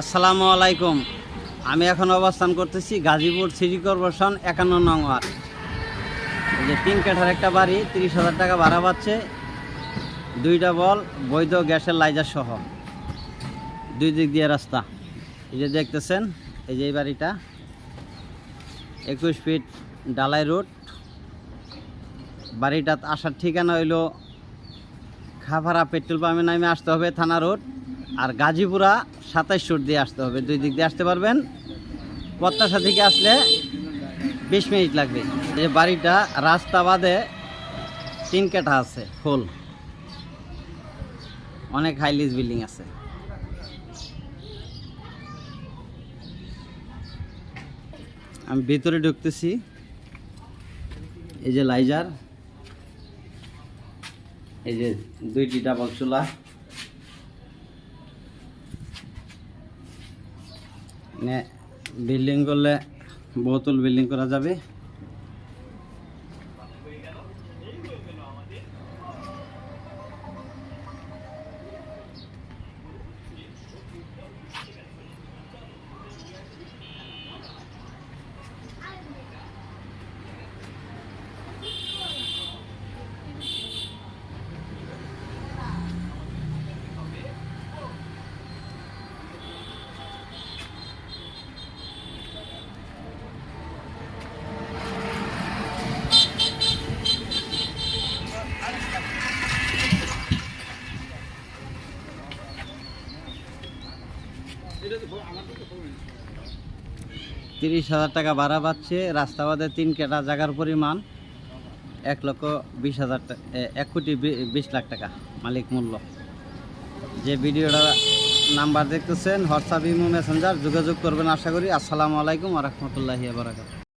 আসসালামু আলাইকুম। আমি এখন অবস্থান করতেছি গাজীপুর সিটি কর্পোরেশন একান্ন নং ওয়ার্ড। যে তিন কাঠার একটা বাড়ি, তিরিশ হাজার টাকা ভাড়া পাচ্ছে। দুইটা বল, বৈধ গ্যাসের লাইজার সহ। দুই দিক দিয়ে রাস্তা। এই যে দেখতেছেন, এই যে এই বাড়িটা। একুশ ফিট ডালাই রোড। বাড়িটা আসার ঠিকানা হইল খাফারা পেট্রোল পাম্পে নামে আসতে হবে থানা রোড। আর গাজীপুরা সাতাইশ রোড দিয়ে আসতে হবে। দুই দিক দিয়ে আসতে পারবেন। পত্তাশা থেকে আসলে বিশ মিনিট লাগবে। এই বাড়িটা রাস্তা বাদে তিন কাঠা আছে ফুল অনেক হাইলিস বিল্ডিং আছে। আমি ভিতরে ঢুকতেছি। এই যে লাইজার এই যে দুইটি ডাবল চুলা। বিল্ডিং করলে বহুতল বিল্ডিং করা যাবে। তিরিশ হাজার টাকা ভাড়া পাচ্ছে রাস্তা বাদে তিন কেটা জায়গার পরিমাণ, এক লক্ষ বিশ হাজার এক কোটি বিশ লাখ টাকা মালিক মূল্য। যে ভিডিওটা নাম্বার দেখতেছেন, হোয়াটসঅ্যাপ, ইমো, মেসেঞ্জার যোগাযোগ করবেন আশা করি। আসসালামু আলাইকুম আ রহমতুল্লাহি বারাকাতুহু।